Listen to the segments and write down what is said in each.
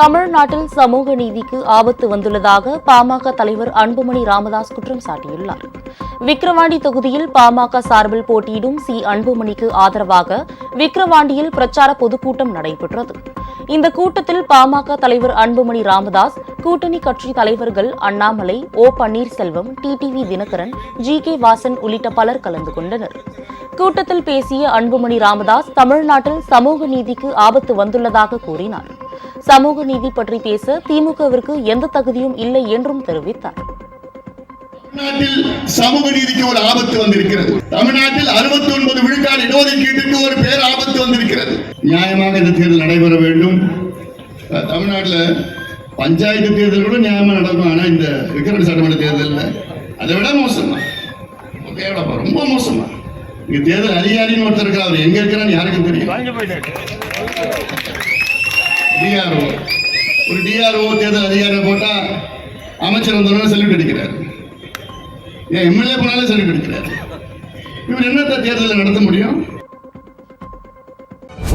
தமிழ்நாட்டில் சமூக நீதிக்கு ஆபத்து வந்துள்ளதாக பாமக தலைவர் அன்புமணி ராமதாஸ் குற்றம் சாட்டியுள்ளார். விக்கிரவாண்டி தொகுதியில் பாமக சார்பில் போட்டியிடும் சி. அன்புமணிக்கு ஆதரவாக விக்கிரவாண்டியில் பிரச்சார பொதுக்கூட்டம் நடைபெற்றது. இந்த கூட்டத்தில் பாமக தலைவர் அன்புமணி ராமதாஸ் கூட்டணி கட்சி தலைவர்கள் Annamalai O Panneerselvam TTV Dhinakaran G. K. Vasan உள்ளிட்ட பலர் கலந்து கொண்டனர். கூட்டத்தில் பேசிய அன்புமணி ராமதாஸ் தமிழ்நாட்டில் சமூக நீதிக்கு ஆபத்து வந்துள்ளதாக கூறினார். சமூக நீதி பற்றி பேச திமுகவிற்கு எந்த தகுதியும் இல்லை என்றும் தெரிவித்தார். தமிழ்நாட்டில் சமூக நீதிக்கு ஒரு ஆபத்து வந்திருக்கிறது. தமிழ்நாட்டில் அறுபத்தி ஒன்பது விழுக்காடு இடஒதுக்கீட்டுக்கு ஒரு பேர் ஆபத்து வந்திருக்கிறது. நியாயமாக இந்த தேர்தல் நடைபெற வேண்டும். தமிழ்நாட்டில் பஞ்சாயத்து தேர்தல் கூட நியாயமாக நடக்கும். ஆனால் இந்த விக்கிரவாண்டி சட்டமன்ற தேர்தலில் அதை விட மோசமா ரொம்ப மோசமா இங்க தேர்தல் அதிகாரின்னு ஒருத்தர் இருக்கிறார் அவர் எங்க இருக்கிறான்னு யாருக்கும் தெரியும் டிஆர்ஓ ஒரு டிஆர்ஓ தேர்தல் அதிகாரியை போட்டா அமைச்சர் வந்தோடனே செல்யூட் அடிக்கிறார். ஏன் எம்எல்ஏ போனாலும் செல்யூட் அடிக்கிறார். இவர் என்னத்த தேர்தலை நடத்த முடியும்?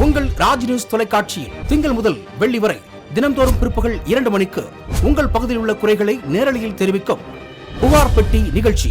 உங்கள் ராஜ் நியூஸ் தொலைக்காட்சியில் திங்கள் முதல் வெள்ளி வரை தினம்தோறும் பிற்பகல் இரண்டு மணிக்கு உங்கள் பகுதியில் உள்ள குறைகளை நேரலையில் தெரிவிக்கும் புகார் பெட்டி நிகழ்ச்சி.